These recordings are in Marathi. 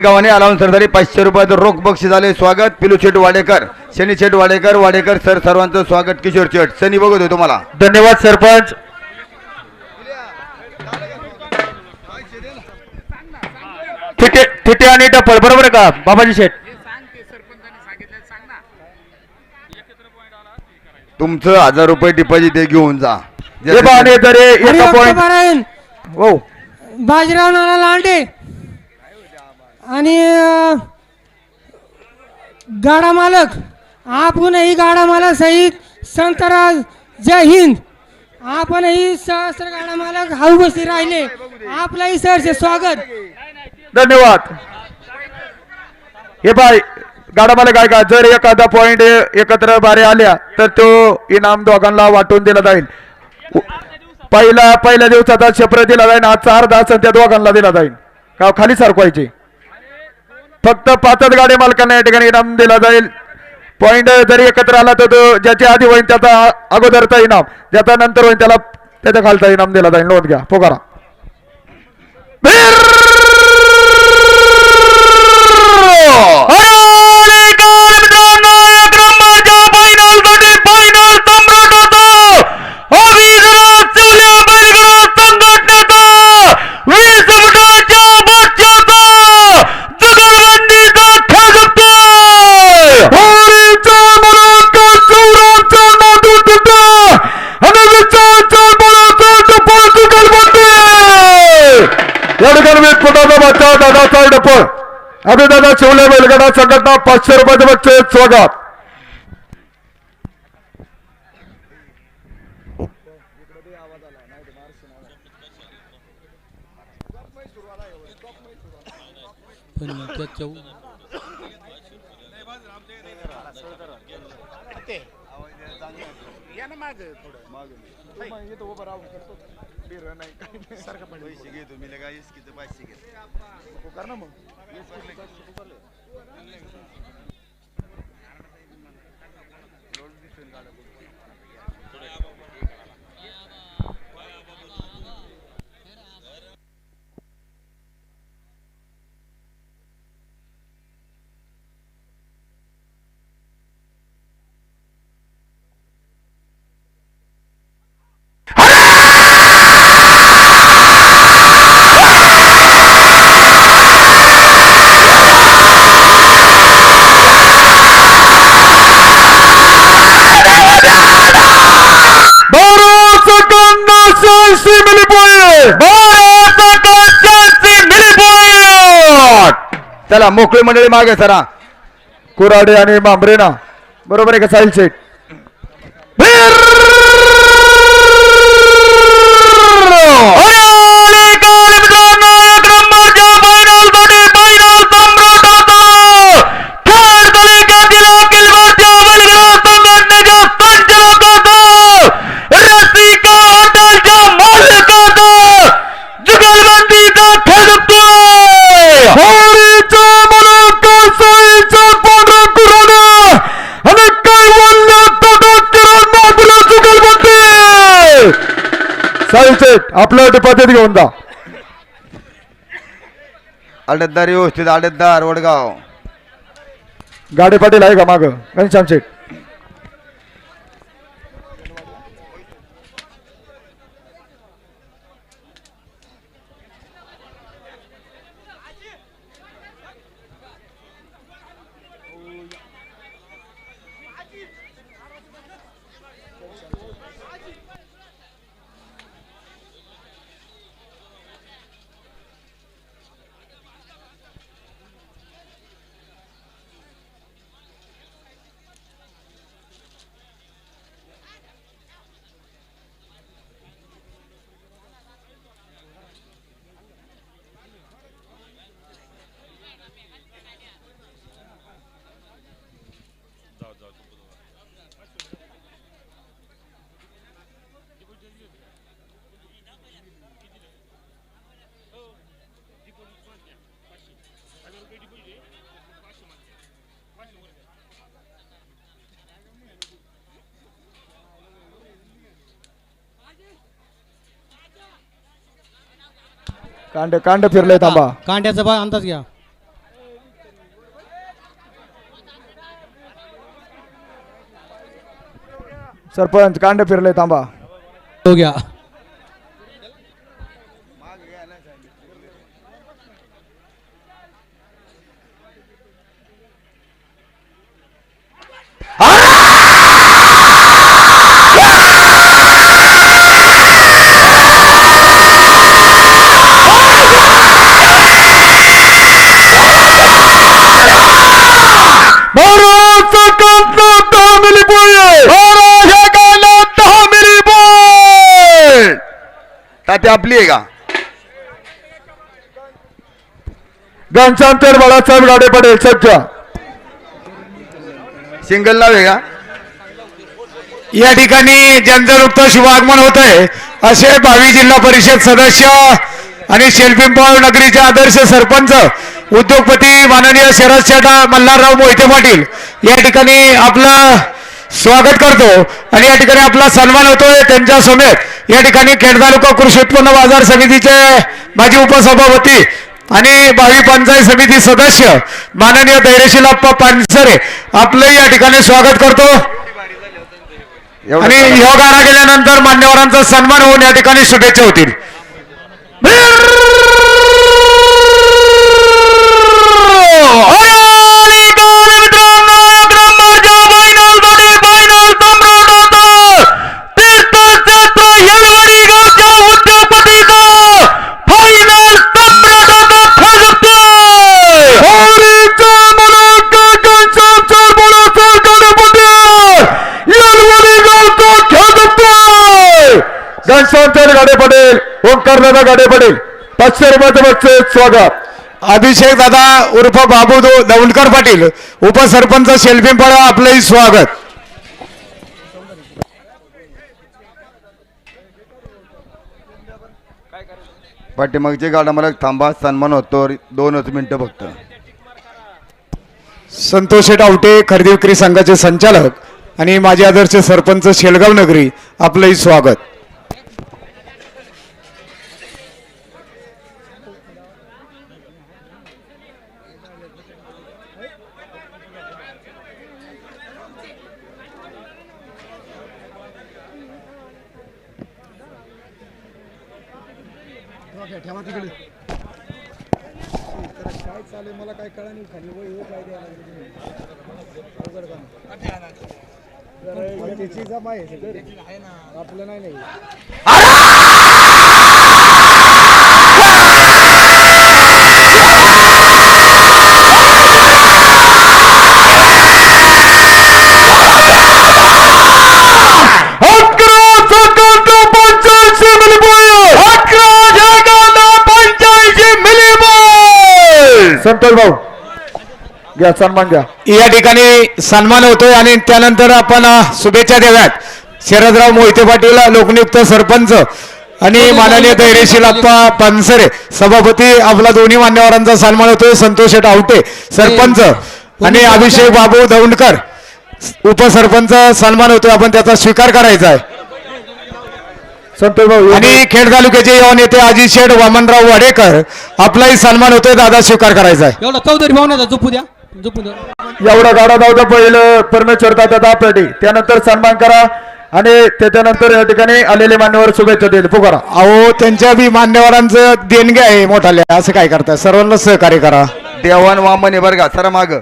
गावाने अलाउन सरदारी पाचशे रुपयाचं रोख बक्षीस झाले. स्वागत पिलू शेट वाडेकर. शनी शेट वाडेकर वाडेकर सर सर्वांचं स्वागत. किशोर शेट सनी बघत होतो तुम्हाला. धन्यवाद सरपंच. थिटे आणि टप्पल बरोबर का बाबाजी शेठ? तुमचं हजार रुपये डिपॉझिट हे घेऊन जा. पाहणे तर एका हो. बाजीराव नाना लांडे. आणि गाडा मालक आपणही गाडा मालक सहित संतराज जय हिंद. आपणही सहस्र गाडा मालक हा राहिले. आपलाही सरचे स्वागत. धन्यवाद. हे बाय गाडा मालक काय का? जर एखादा पॉइंट एकत्र बारे आल्या तर तो इनाम दोघांना वाटून दिला जाईल. पहिला पहिल्या दिवसाचा शप्र दिला जाईल आजचा अर्धा असेल दोघांना दिला जाईल. का खाली सरकवायचे फक्त पाचच गाडी मालकांना या ठिकाणी इनाम दिला जाईल. पॉईंट जरी एकत्र आला तर तो ज्याच्या आधी होईल त्याचा अगोदरचा इनाम. ज्याचा नंतर होईल त्याला त्याच्या खालचा इनाम दिला जाईल. नोंद घ्या. पोकारा. शिवले बैलगडा संघटना पाचशे रुपयाचे बच्चे स्वागत. सगळं नाही काही नाही. पैसे घेतो मी लगा इसकी तर पाचशे घेतो कर ना मग. लोड दिसून काढा चला मोकळी मंडळी मागे सरा कुराडे आणि बांबरेना. बरोबर आहे का साहिल शेठ शेठ आपलं पद्धत घेऊन जा. आडतदार व्यवस्थित आडतदार वडगाव. गाडी पाटील आहे का माग? घनश्याम शेठ कांड कांड फिरलंय थांबा कांड्याचा बा अंदाज घ्या. सरपंच कांड फिरलंय थांबा तो घ्या. घनश्यामचंद बाळासाहेब गाडे पडेल सज्ज सिंगल नाव आहे का? या ठिकाणी जनजागृत शुभागमन होत आहे. असे भावी जिल्हा परिषद सदस्य आणि शेलपिंपळ नगरीचे आदर्श सरपंच उद्योगपती माननीय शरद शेटा मल्हारराव मोहिते पाटील या ठिकाणी आपलं स्वागत करतो आणि या ठिकाणी आपला सन्मान होतोय त्यांच्या समेत. या ठिकाणी खेड तालुका कृषी उत्पन्न बाजार समितीचे माजी उपसभापती आणि बावी पंचायत समिती सदस्य माननीय धैर्यशील अप्पा पानसरे आपलंही या ठिकाणी स्वागत करतो. आणि ह्या ह्यो गेल्यानंतर मान्यवरांचा सन्मान होऊन या ठिकाणी शुभेच्छा होतील. पडेल ओंकार दादा गाडे पडेल पाचशे रुपयाचं बक्षीस स्वागत. अभिषेक दादा उर्फ बाबू दो- दौंडकर पाटील उपसरपंच शेल्फिंपाळा आपलंही स्वागत. पाठीमागचे गाडा मला थांबा सन्मान होतो दोनच मिनिटं फक्त. संतोष डावटे खरेदी विक्री संघाचे संचालक आणि माजी आदर्श सरपंच शेलगाव नगरी आपलंही स्वागत. ठेवा तिकडे. काय चालेल मला काय कळा नाही खाली वय हे काय द्यायला त्याची जमा आहे आपलं नाही नाही. संतोष भाऊ. घ्या सन्मान घ्या. या ठिकाणी सन्मान होतोय आणि त्यानंतर आपण शुभेच्छा देऊयात. शरदराव मोहिते पाटील लोकनियुक्त सरपंच आणि माननीय धैर्यशील अप्पा पानसरे. सभापती आपला दोन्ही मान्यवरांचा सन्मान होतोय संतोष आवटे सरपंच आणि अभिषेक बाबू दौंडकर. उपसरपंच सन्मान होतोय आपण त्याचा स्वीकार करायचा आहे. संतोष भाऊ आणि खेड तालुक्याचे युवा नेते अजित शेठ वामनराव वाडेकर आपलाही सन्मान होतोय दादा स्वीकार करायचा आहे एवढा चौधरी भावण्याचा झोपू द्या झोपू द्या. एवढा गाडा धावता पहिलं परमेश्वर दादा दापेटी त्यानंतर सन्मान करा आणि त्याच्यानंतर या ठिकाणी आलेले मान्यवर शुभेच्छा देईल. पुकारा अहो त्यांच्या बी मान्यवरांचं देणगे आहे मोठाले असं काय करताय? सर्वांना सहकार्य करा. देवान वामन आहे बरं का सरा माग.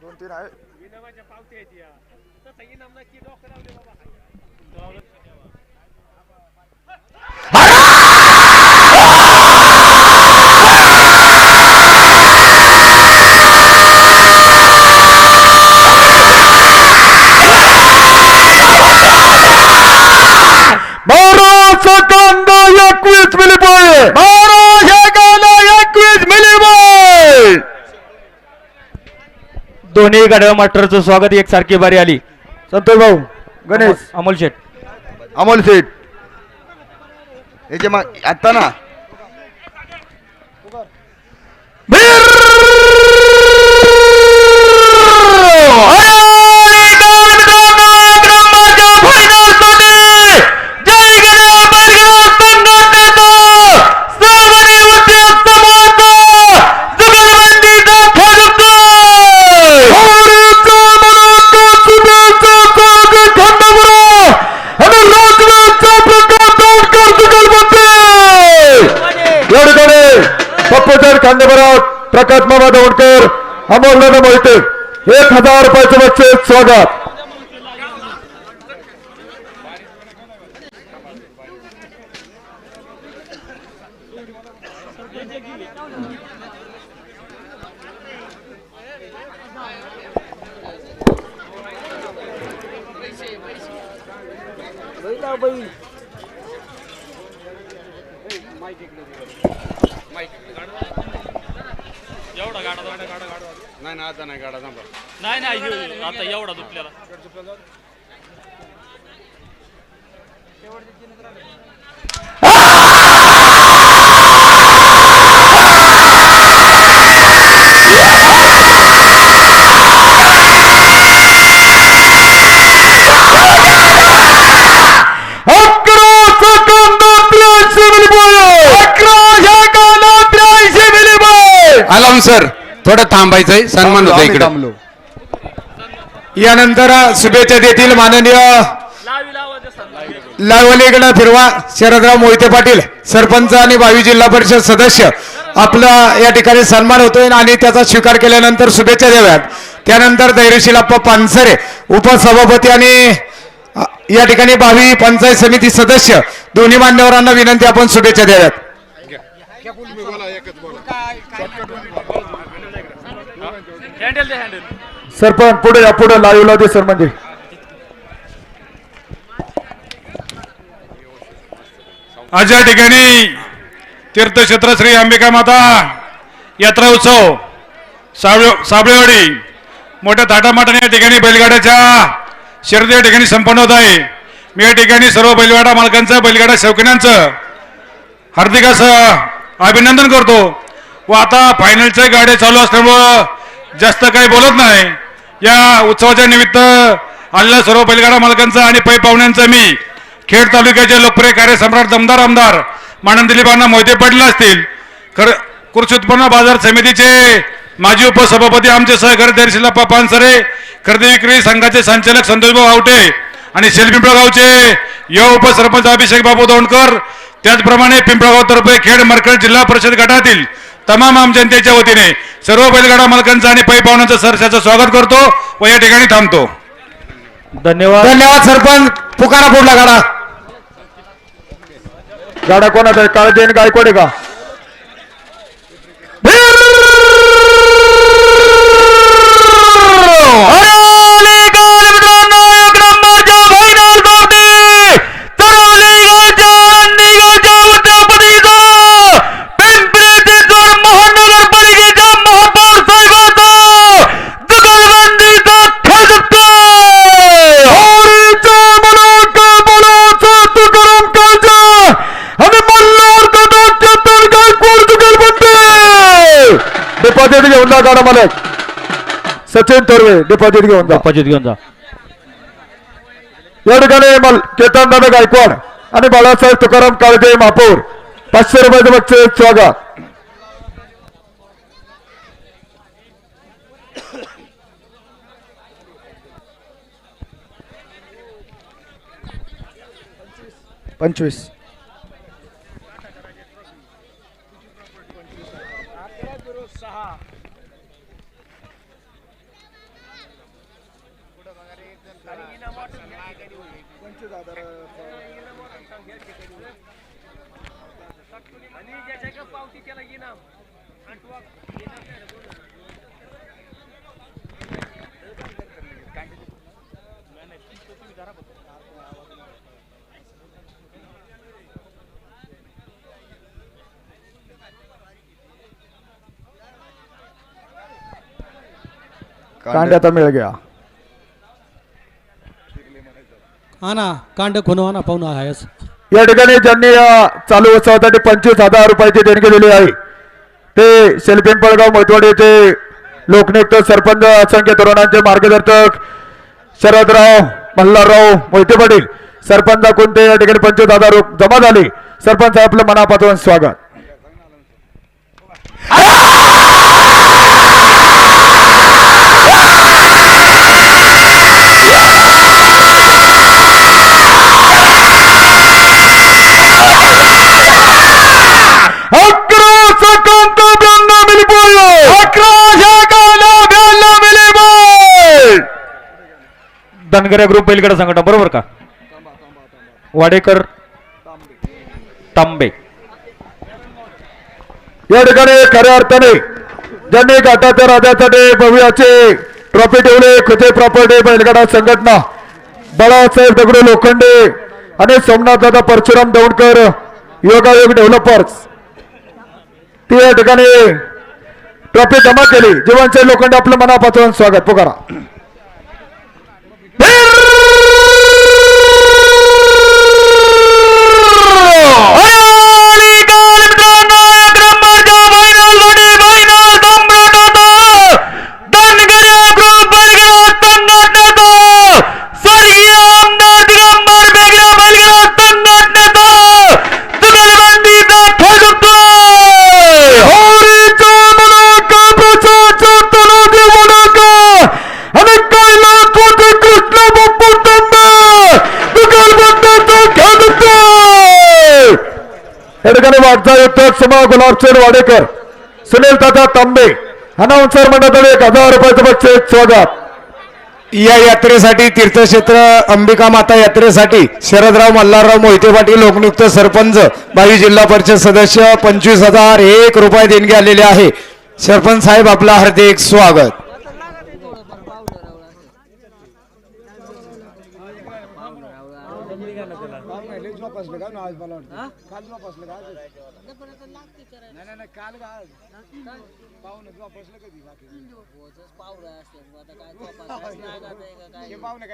दोन तीन आहे. पावती आहे ती तसं इनाम नक्की डॉक्टर लावले बाबा. दोन्ही गाड्या मास्टरचं स्वागत एकसारखी बारी आली. संतोष भाऊ गणेश. अमोल शेठ. अमोल सेठ याच्या मग आता ना खांदेबराव प्रकाश मामा दौंडकर अमोल मोहिते. एक हजार रुपयाचं बक्षीस स्वागत. नाही नाही ह्यो- आता एवढा दुपल्याला अकरा सेकंद त्र्याऐंशी मिली पॉईंट अकरा सेकंद त्र्याऐंशी मिली पॉईंट आलाम सर थोडं थांबायचंय सन्मान होतो इकडे यानंतर शुभेच्छा देतील माननीय लावलीकडे फिरवा शरदराव मोहिते पाटील सरपंच आणि भावी जिल्हा परिषद सदस्य आपला या ठिकाणी सन्मान होतोय आणि त्याचा स्वीकार केल्यानंतर शुभेच्छा द्याव्यात त्यानंतर धैर्यशील अप्पा पानसरे उपसभापती आणि या ठिकाणी भावी पंचायत समिती सदस्य दोन्ही मान्यवरांना विनंती आपण शुभेच्छा द्याव्यात सरपंच पुढे या पुढे लाईव्हला दे सर म्हणजे. आज या ठिकाणी तीर्थक्षेत्र श्री अंबिका माता यात्रा उत्सव साबळे साबळेवाडी मोठ्या थाटामाटाने या ठिकाणी बैलगाड्याच्या शर्यती या ठिकाणी संपन्न होत आहे. मी या ठिकाणी सर्व बैलगाडा मालकांचं बैलगाडा शौकीनांचं हार्दिक असं अभिनंदन करतो. व आता फायनलच्या गाड्या चालू असल्यामुळं जास्त काही बोलत नाही. या उत्सवाच्या निमित्त आलेल्या सर्व बैलगाडा मालकांचं आणि पै पाहुण्यांचं मी. खेड तालुक्याचे लोकप्रिय कार्यसम्राट दमदार आमदार मानन दिलीपांना मोहिते पडले असतील. खर कृषी उत्पन्न बाजार समितीचे माजी उपसभापती आमचे सहकारी दर्शिलाप्पा पानसरे खरेदी विक्री संघाचे संचालक संतोषभाऊ आवटे आणि शेल पिंपळगावचे युवा उपसरपंच अभिषेक बाबू दौंडकर. त्याचप्रमाणे पिंपळगाव तर्फे खेड मरकड जिल्हा परिषद गटातील तमाम आम जनतेच्या वतीने सर्व बैलगाडा मालकांचं आणि पै पाहुण्यांचं सरशाचं स्वागत करतो व या ठिकाणी थांबतो. धन्यवाद. धन्यवाद सरपंच. पुकारा पुढला गाडा. गाडा कोणाचा आहे? काळजी आणि गायकवाड का? डिपॉझिट जा गाडा मालक. सचिन थोरवे डिपॉझिट घेऊन जा. पजित घेऊन जा. या ठिकाणी मल केतन दादा गायकवाड आणि बाळासाहेब तुकाराम काळजे महापौर. पाचशे रुपयाचं बक्षीस स्वागत. पंचवीस. कांड्याचा मेळ घ्या हा ना. कांड खुनो हा ना पाहुणा आहेस. या ठिकाणी ज्यांनी या चालू उत्सवासाठी पंचवीस हजार रुपयाची देणगी दिली आहे ते शेलपिंपळगाव येथे लोकनियुक्त सरपंच असंख्य तरुणांचे मार्गदर्शक शरदराव मल्हारराव मोहिते पाटील सरपंच कोणते या ठिकाणी पंचवीस हजार जमा झाले. सरपंच आपलं मनापासून स्वागत अकरा सेकंद ब्याण्णव मिलीबॉल अकरा सेकंद ब्याण्णव मिलीबॉल धनगऱ्या ग्रुप बैलगाडा संघटना बरोबर का? वाडेकर तांबे. या ठिकाणी खऱ्या अर्थाने ज्यांनी घाटाच्या राजासाठी भव्याचे ट्रॉफी ठेवले खुचे प्रॉपर्टी बैलगाडा संघटना बाळासाहेब दगडू लोखंडे आणि सोमनाथ दादा परशुराम दौंडकर योगायोग डेव्हलपर्स ती या ठिकाणी ट्रॉफी जमा केली. जीवनशैली लोखंडे आपलं मनापासून स्वागत. पुकारा. आणि ठिकाणी वाटचा युक्त सुमा गुलाबचंद वाडेकर सुनील दादा तांबे अनाउन्सर मंडळाकडे एक हजार रुपयाचं बक्षीस स्वागत. या यात्रेसाठी तीर्थक्षेत्र अंबिका माता यात्रेसाठी शरदराव मल्हारराव मोहिते पाटील लोकनियुक्त सरपंच भावी जिल्हा परिषद सदस्य पंचवीस हजार एक रुपये देणगी आलेले आहे. सरपंच साहेब आपला हार्दिक स्वागत.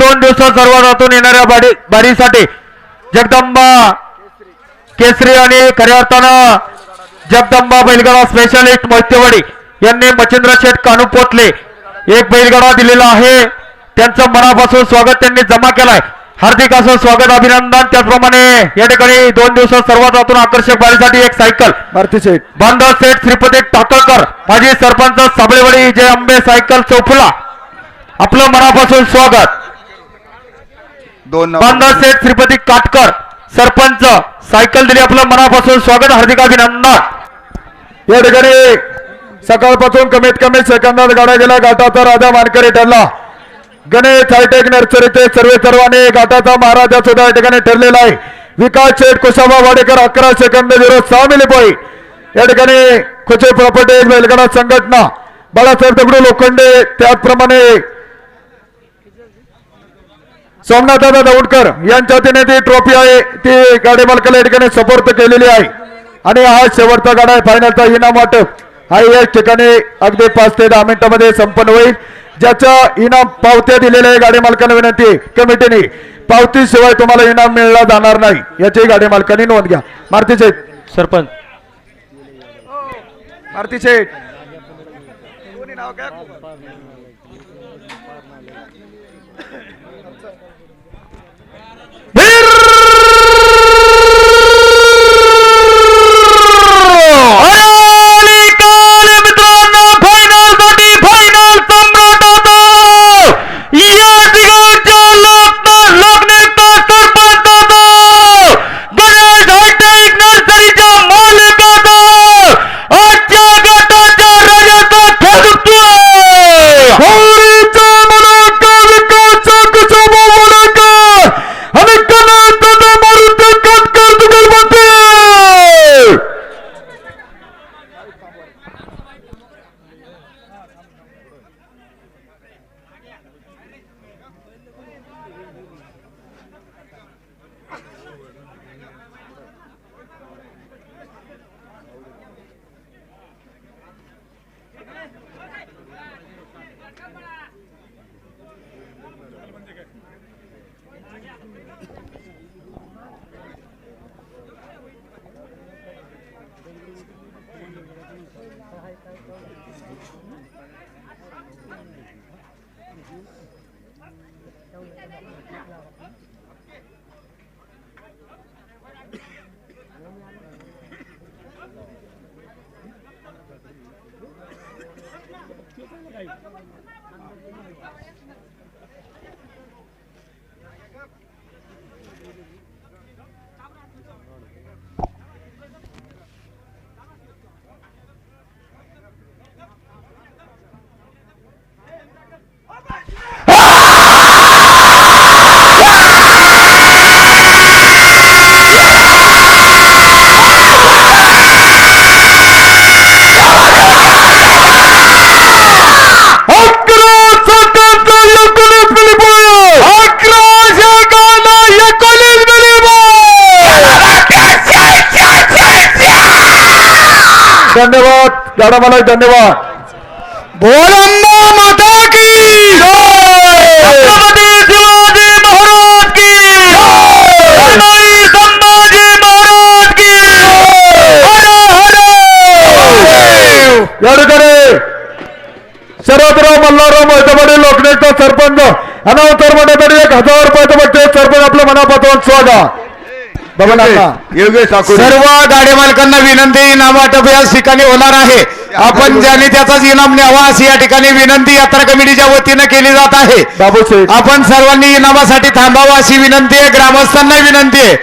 दोन दिवसात सर्वांतून येणाऱ्या बाडी बारीसाठी जगदंबा केसरी आणि खऱ्या अर्थानं जगदंबा बैलगाडा स्पेशालिस्ट मोहितेवाडी यांनी मच्छिंद्र शेठ कानू पोतले. एक बैलगाडा दिलेला आहे. त्यांचं मनापासून स्वागत त्यांनी जमा केलाय. हार्दिक असं स्वागत अभिनंदन. त्याचप्रमाणे या ठिकाणी दोन दिवसात सर्वात आकर्षक बारीसाठी एक सायकल. भारती शेठ. बांधव सेठ श्रीपती टाकळकर माजी सरपंच साबळेवाडी जय आंबे सायकल चौफुला. आपलं मनापासून स्वागत. दोन बांधव सेठ श्रीपती काटकर सरपंच सायकल दिली आपलं मनापासून. स्वागत हार्दिक अभिनंदन. या ठिकाणी सकाळपासून कमीत कमी सेकंदात गाड्या गेला घाटाचा राजा मानकरी ठरला. गणेश हायटेक नर्सरीचे सर्वे सर्वांनी घाटाचा महाराजा सुद्धा या ठिकाणी ठरलेला आहे. विकास शेठ कुशाबा वाडेकर अकरा सेकंद झिरो सहा मिली या ठिकाणी खुचे प्रॉपर्टी बैलगाडा संघटना. बाळासाहेब दगडू लोखंडे त्याचप्रमाणे सोमनाथदादा दौंडकर यांच्या वतीने ती ट्रॉफी आहे. ती गाडी मालकाला या ठिकाणी सपोर्ट केलेली आहे. आणि हा शेवटचा गाडा आहे. फायनलचा इनाम वाटप. हा या ठिकाणी अगदी पाच ते दहा मिनिटांमध्ये संपन्न होईल. ज्याच्या इनाम पावत्या दिलेल्या आहे गाडी मालकांना विनंती आहे कमिटीने. पावती शिवाय तुम्हाला इनाम मिळला जाणार नाही. याची गाडी मालकांनी नोंद घ्या. मारुती शेठ. सरपंच. मारुती शेठ. मित्रांनो Hey. धन्यवाद. गाडा मला धन्यवाद. बोलंबा माता की। छत्रपती शिवाजी महाराज की। छत्रपती संभाजी महाराज की। हर हर। या ठिकाणी शरदराव मल्हारराव मोहितेपाटील लोकनेता सरपंच अनावतर मंडळासाठी एक हजार रुपयाचं बघते सरपंच आपलं मनापासून स्वागत. योगेश सर्व गाडी मालकांना विनंती इनाम वाटप याच ठिकाणी होणार आहे. आपण ज्यांनी त्याचाच इनाम न्यावा अशी या ठिकाणी विनंती यात्रा कमिटीच्या वतीनं केली जात आहे. आपण सर्वांनी इनामासाठी थांबावं अशी विनंती आहे ग्रामस्थांना विनंती आहे.